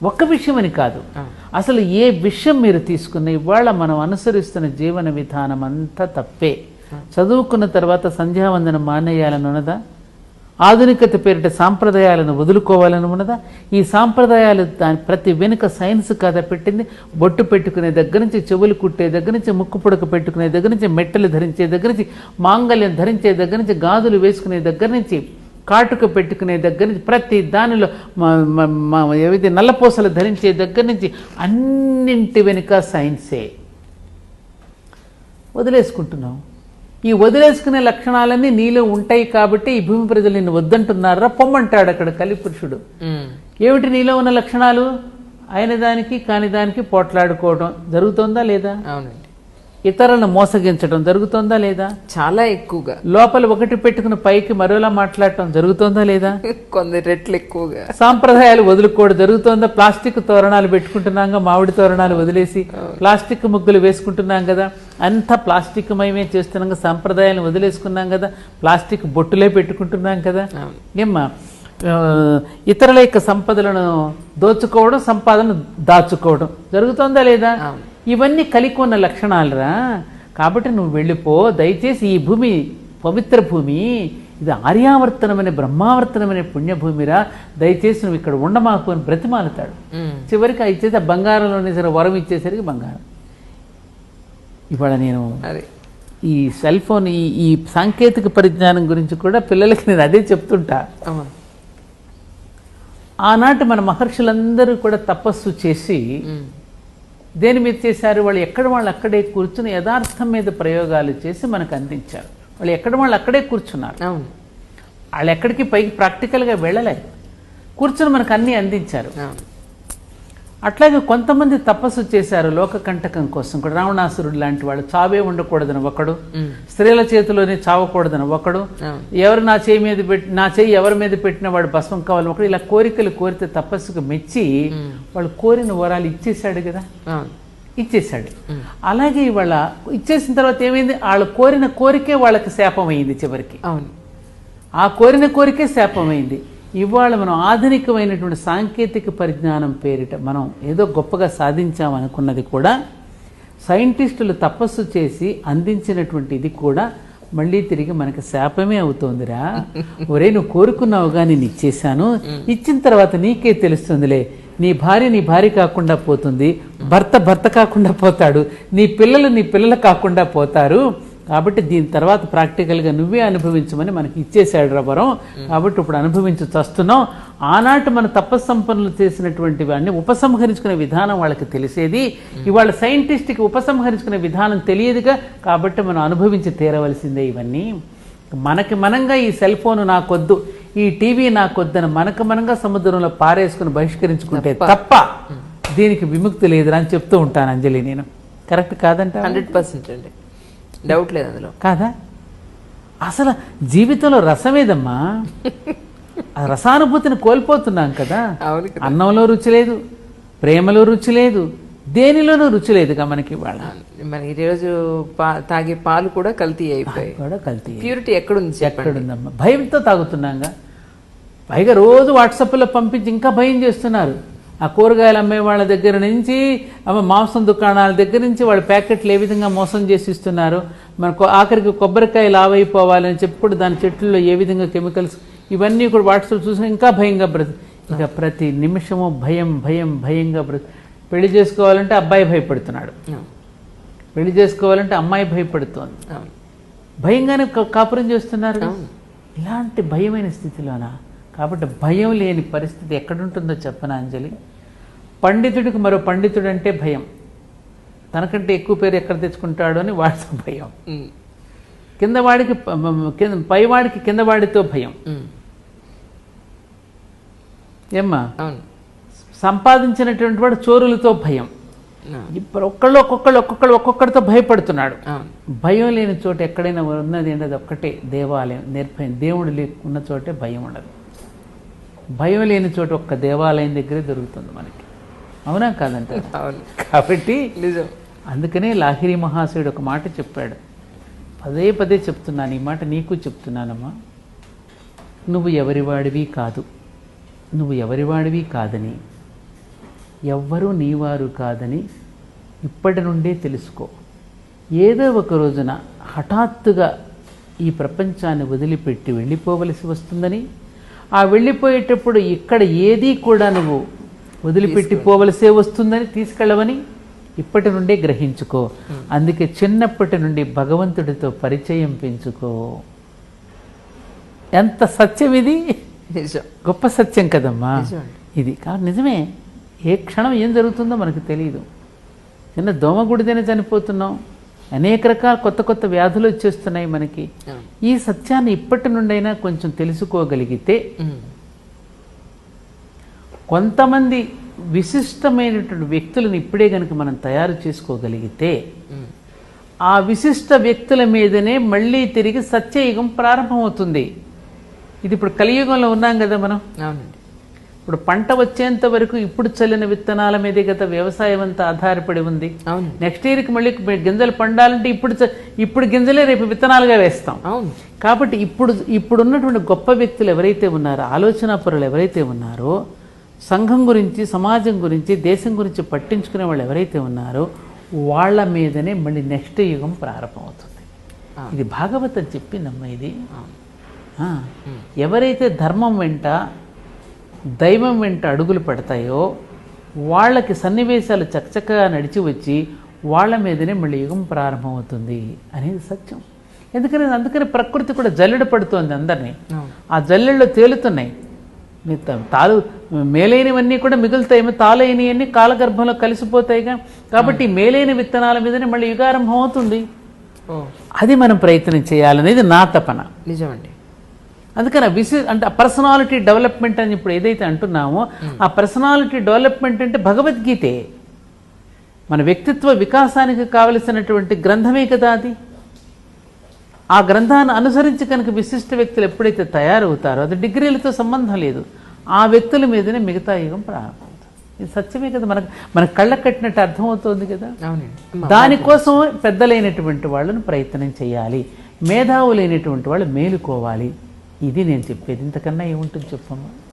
ఒక్క విషయం అని కాదు అసలు ఏ విషయం మీరు తీసుకున్న ఇవాళ మనం అనుసరిస్తున్న జీవన విధానం అంతా తప్పే చదువుకున్న తర్వాత సంధ్యావందనం మానేయాలని ఉన్నదా? ఆధునికత పేరిట సాంప్రదాయాలను వదులుకోవాలని ఉన్నదా? ఈ సాంప్రదాయాలు దాని ప్రతి వెనుక సైన్స్ కథ పెట్టింది. బొట్టు పెట్టుకునే దగ్గర నుంచి చెవులు కుట్టే దగ్గర నుంచి ముక్కు పుడక పెట్టుకునే దగ్గర నుంచి మెట్టలు ధరించే దగ్గర నుంచి మాంగళ్యం ధరించే దగ్గర నుంచి గాజులు వేసుకునే దగ్గర నుంచి కాటుక పెట్టుకునే దగ్గర నుంచి ప్రతి దానిలో ఏవైతే నల్లపూసలు ధరించే దగ్గర నుంచి అన్నింటి వెనుక సైన్సే. వదిలేసుకుంటున్నాం. ఈ వదిలేసుకునే లక్షణాలన్నీ నీలో ఉంటాయి కాబట్టి ఈ భూమి ప్రజలు నిన్ను వద్దంటున్నారా? పొమ్మంటాడు అక్కడ కలిపురుషుడు. ఏమిటి నీలో ఉన్న లక్షణాలు? అయిన దానికి కాని దానికి పోట్లాడుకోవడం జరుగుతోందా లేదా? అవునండి. ఇతరులను మోసగించడం జరుగుతోందా లేదా? చాలా ఎక్కువగా. లోపల ఒకటి పెట్టుకుని పైకి మరోలా మాట్లాడటం జరుగుతోందా లేదా? కొందరు రెట్లు ఎక్కువగా. సాంప్రదాయాలు వదులుకోవడం జరుగుతోందా? ప్లాస్టిక్ తోరణాలు పెట్టుకుంటున్నాం మామిడి తోరణాలు వదిలేసి ప్లాస్టిక్ ముగ్గులు వేసుకుంటున్నాం కదా అంతా ప్లాస్టిక్ మయమే చేస్తున్నాం కదా సాంప్రదాయాలను వదిలేసుకున్నాం కదా ప్లాస్టిక్ బొట్టులే పెట్టుకుంటున్నాం కదా. ఏమ్మా ఇతరుల యొక్క సంపదలను దోచుకోవడం సంపాదన దాచుకోవడం జరుగుతోందా లేదా? ఇవన్నీ కలిగి ఉన్న లక్షణాలురా. కాబట్టి నువ్వు వెళ్ళిపో దయచేసి ఈ భూమి పవిత్ర భూమి ఇది ఆర్యావర్తనమనే బ్రహ్మావర్తనమనే పుణ్యభూమిరా. దయచేసి నువ్వు ఇక్కడ ఉండమాకు అని బ్రతిమాలుతాడు. చివరికి ఆ ఇచ్చేసి ఆ బంగారంలోనే సరే వరం ఇచ్చేసరికి బంగారం. ఇవాళ నేను ఈ సెల్ ఫోన్ ఈ ఈ సాంకేతిక పరిజ్ఞానం గురించి కూడా పిల్లలకి నేను అదే చెప్తుంటా. ఆనాటి మన మహర్షులందరూ కూడా తపస్సు చేసి. దేని మీద చేశారు? వాళ్ళు ఎక్కడ వాళ్ళు అక్కడే కూర్చుని యథార్థం మీద ప్రయోగాలు చేసి మనకు అందించారు. వాళ్ళు ఎక్కడ వాళ్ళు అక్కడే కూర్చున్నారు. వాళ్ళు ఎక్కడికి పైకి ప్రాక్టికల్గా వెళ్ళలేదు. కూర్చుని మనకు అన్నీ అందించారు. అట్లాగే కొంతమంది తపస్సు చేశారు లోక కంటకం కోసం కూడా. రావణాసురుడు లాంటి వాళ్ళు చావే ఉండకూడదని ఒకడు. స్త్రీల చేతిలోనే చావకూడదని ఒకడు ఎవరు నా చేయి మీద పెట్టి నా చేయి ఎవరి మీద పెట్టిన వాడు భస్మం కావాలి ఒకడు. ఇలా కోరికలు కోరితే తపస్సుకు మెచ్చి వాళ్ళు కోరిన వరాలు ఇచ్చేశాడు కదా. ఇచ్చేశాడు. అలాగే ఇవాళ ఇచ్చేసిన తర్వాత ఏమైంది? వాళ్ళు కోరిన కోరికే వాళ్ళకి శాపం అయింది చివరికి. అవును. ఆ కోరిన కోరికే శాపమైంది ఇవాళ మనం ఆధునికమైనటువంటి సాంకేతిక పరిజ్ఞానం పేరిట మనం ఏదో గొప్పగా సాధించామనుకున్నది కూడా సైంటిస్టులు తపస్సు చేసి అందించినటువంటి ఇది కూడా మళ్ళీ తిరిగి మనకి శాపమే అవుతోందిరా. ఒరే నువ్వు కోరుకున్నావుగా నేను ఇచ్చేశాను. ఇచ్చిన తర్వాత నీకే తెలుస్తుందిలే. నీ భార్య నీ భార్య కాకుండా పోతుంది. భర్త భర్త కాకుండా పోతాడు. నీ పిల్లలు నీ పిల్లలు కాకుండా పోతారు. కాబట్టి దీని తర్వాత ప్రాక్టికల్గా నువ్వే అనుభవించమని మనకి ఇచ్చేశాడు రవరం కాబట్టి ఇప్పుడు అనుభవించి చస్తున్నాం. ఆనాటి మన తపస్సంపన్నులు చేసినటువంటి వాడిని ఉపసంహరించుకునే విధానం వాళ్ళకి తెలిసేది. ఇవాళ సైంటిస్ట్కి ఉపసంహరించుకునే విధానం తెలియదుగా. కాబట్టి మనం అనుభవించి తీరవలసిందే ఇవన్నీ. మనకి మనంగా ఈ సెల్ ఫోన్ నాకొద్దు ఈ టీవీ నాకొద్దని మనకు మనంగా సముద్రంలో పారేసుకుని బహిష్కరించుకుంటే తప్ప. దీనికి విముక్తి లేదురా అని చెప్తూ ఉంటాను అంజలి నేను. కరెక్ట్ కాదంట హండ్రెడ్ పర్సెంట్ అండి. డౌట్ లేదు అందులో. కాదా? అసలు జీవితంలో రసమేదమ్మా రసానుభూతిని కోల్పోతున్నాం కదా. అన్నంలో రుచి లేదు ప్రేమలో రుచి లేదు దేనిలోనూ రుచి లేదుగా మనకి ఇవాళ. మరి ఈరోజు తాగే పాలు కూడా కల్తీ అయిపోయాయి. కూడా కల్తీ ప్యూరిటీ ఎక్కడుంది ఎక్కడుందమ్మా? భయంతో తాగుతున్నాగా. పైగా రోజు వాట్సాప్లో పంపించి ఇంకా భయం చేస్తున్నారు. ఆ కూరగాయలు అమ్మే వాళ్ళ దగ్గర నుంచి మాంసం దుకాణాల దగ్గర నుంచి వాళ్ళ ప్యాకెట్లు ఏ విధంగా మోసం చేసి ఇస్తున్నారు. మనకు ఆఖరికి కొబ్బరికాయ లావైపోవాలని చెప్పి కూడా దాని చెట్లలో ఏ విధంగా కెమికల్స్ ఇవన్నీ కూడా వాట్సాప్ చూసినా ఇంకా భయంగా బ్రతి ఇంకా ప్రతి నిమిషము భయం భయం భయంగా బ్రతి పెళ్ళి చేసుకోవాలంటే అబ్బాయి భయపడుతున్నాడు. పెళ్ళి చేసుకోవాలంటే అమ్మాయి భయపడుతోంది. భయంగానే కాపురం చేస్తున్నారు. ఇలాంటి భయమైన స్థితిలోనా? కాబట్టి భయం లేని పరిస్థితి ఎక్కడుంటుందో చెప్పనా అంజలి? పండితుడికి మరో పండితుడు అంటే భయం. తనకంటే ఎక్కువ పేరు ఎక్కడ తెచ్చుకుంటాడో అని వాడితో భయం. కింద వాడికి కింద పైవాడికి కింద వాడితో భయం. ఏమ్మా? సంపాదించినటువంటి వాడు చోరులతో భయం. ఇప్పుడు ఒక్కళ్ళు ఒక్కొక్కళ్ళు ఒక్కొక్కళ్ళు ఒక్కొక్కడితో భయపడుతున్నాడు. భయం లేని చోట ఎక్కడైనా ఉన్నది ఏంటది ఒక్కటే దేవాలయం. నిర్భయం. దేవుడు లే ఉన్న చోటే భయం ఉండదు. భయం లేని చోట ఒక్క దేవాలయం దగ్గరే దొరుకుతుంది మనకి. అవునా కాదంట కాబట్టి అందుకనే లాహిరి మహాశయుడు ఒక మాట చెప్పాడు. పదే పదే చెప్తున్నాను ఈ మాట నీకు చెప్తున్నానమ్మా. నువ్వు ఎవరివాడివి కాదు. నువ్వు ఎవరివాడివి కాదని. ఎవ్వరూ నీవారు కాదని ఇప్పటి నుండే తెలుసుకో. ఏదో ఒక రోజున హఠాత్తుగా ఈ ప్రపంచాన్ని వదిలిపెట్టి వెళ్ళిపోవలసి వస్తుందని ఆ వెళ్ళిపోయేటప్పుడు ఇక్కడ ఏదీ కూడా నువ్వు వదిలిపెట్టి పోవలసే వస్తుందని తీసుకెళ్ళవని ఇప్పటి నుండే గ్రహించుకో. అందుకే చిన్నప్పటి నుండి భగవంతుడితో పరిచయం పెంచుకో. ఎంత సత్యం ఇది? గొప్ప సత్యం కదమ్మా. ఇది కాబట్టి నిజమే. ఏ క్షణం ఏం జరుగుతుందో మనకు తెలియదు చిన్న దోమ గుడిదైనా చనిపోతున్నాం. అనేక రకాల కొత్త కొత్త వ్యాధులు వచ్చేస్తున్నాయి మనకి. ఈ సత్యాన్ని ఇప్పటి నుండైనా కొంచెం తెలుసుకోగలిగితే. కొంతమంది విశిష్టమైనటువంటి వ్యక్తులను ఇప్పుడే కనుక మనం తయారు చేసుకోగలిగితే. ఆ విశిష్ట వ్యక్తుల మీదనే మళ్ళీ తిరిగి సత్యయుగం ప్రారంభమవుతుంది ఇది ఇప్పుడు కలియుగంలో ఉన్నాం కదా మనం అవునండి ఇప్పుడు పంట వచ్చేంత వరకు ఇప్పుడు చల్లిన విత్తనాల మీదే కదా వ్యవసాయం అంతా ఆధారపడి ఉంది. నెక్స్ట్ ఇయర్కి మళ్ళీ గింజలు పండాలంటే ఇప్పుడు ఇప్పుడు గింజలే రేపు విత్తనాలుగా వేస్తాం. కాబట్టి ఇప్పుడు ఇప్పుడు ఉన్నటువంటి గొప్ప వ్యక్తులు ఎవరైతే ఉన్నారో ఆలోచనా పరులు ఎవరైతే ఉన్నారో సంఘం గురించి సమాజం గురించి దేశం గురించి పట్టించుకునే వాళ్ళు ఎవరైతే ఉన్నారో వాళ్ళ మీదనే మళ్ళీ నెక్స్ట్ యుగం ప్రారంభమవుతుంది. ఇది భాగవతం చెప్పిందమ్మా ఇది. ఎవరైతే ధర్మం వెంట దైవం వెంట అడుగులు పడతాయో వాళ్ళకి సన్నివేశాలు చకచకగా నడిచి వచ్చి వాళ్ళ మీదనే మళ్ళీ యుగం ప్రారంభమవుతుంది అనేది సత్యం. ఎందుకని? అందుకని ప్రకృతి కూడా జల్లెడ పడుతోంది అందరినీ. ఆ జల్లెళ్ళు తేలుతున్నాయి. తాలు మేలైనవన్నీ కూడా మిగులుతాయి. తాలైనవన్నీ కాలగర్భంలో కలిసిపోతాయిగా. కాబట్టి మేలైన విత్తనాల మీదనే మళ్ళీ యుగారంభం అవుతుంది. అది మనం ప్రయత్నం చేయాలనేది నా తపన. నిజమండి. అందుకని విసి అంటే ఆ పర్సనాలిటీ డెవలప్మెంట్ అని ఇప్పుడు ఏదైతే అంటున్నామో ఆ పర్సనాలిటీ డెవలప్మెంట్ అంటే భగవద్గీతే. మన వ్యక్తిత్వ వికాసానికి కావలసినటువంటి గ్రంథమే కదా అది. ఆ గ్రంథాన్ని అనుసరించి కనుక విశిష్ట వ్యక్తులు ఎప్పుడైతే తయారవుతారో అది డిగ్రీలతో సంబంధం లేదు. ఆ వ్యక్తుల మీదనే మిగతా యుగం ప్రారంభమవుతుంది. ఇది సత్యమే కదా మనకు మన కళ్ళకు కట్టినట్టు అర్థమవుతోంది కదా. దానికోసం పెద్దలైనటువంటి వాళ్ళను ప్రయత్నం చేయాలి. మేధావులైనటువంటి వాళ్ళు మేలుకోవాలి. ఇది నేను చెప్పేది. ఇంతకన్నా ఏముంటుంది చెప్పమ్మా?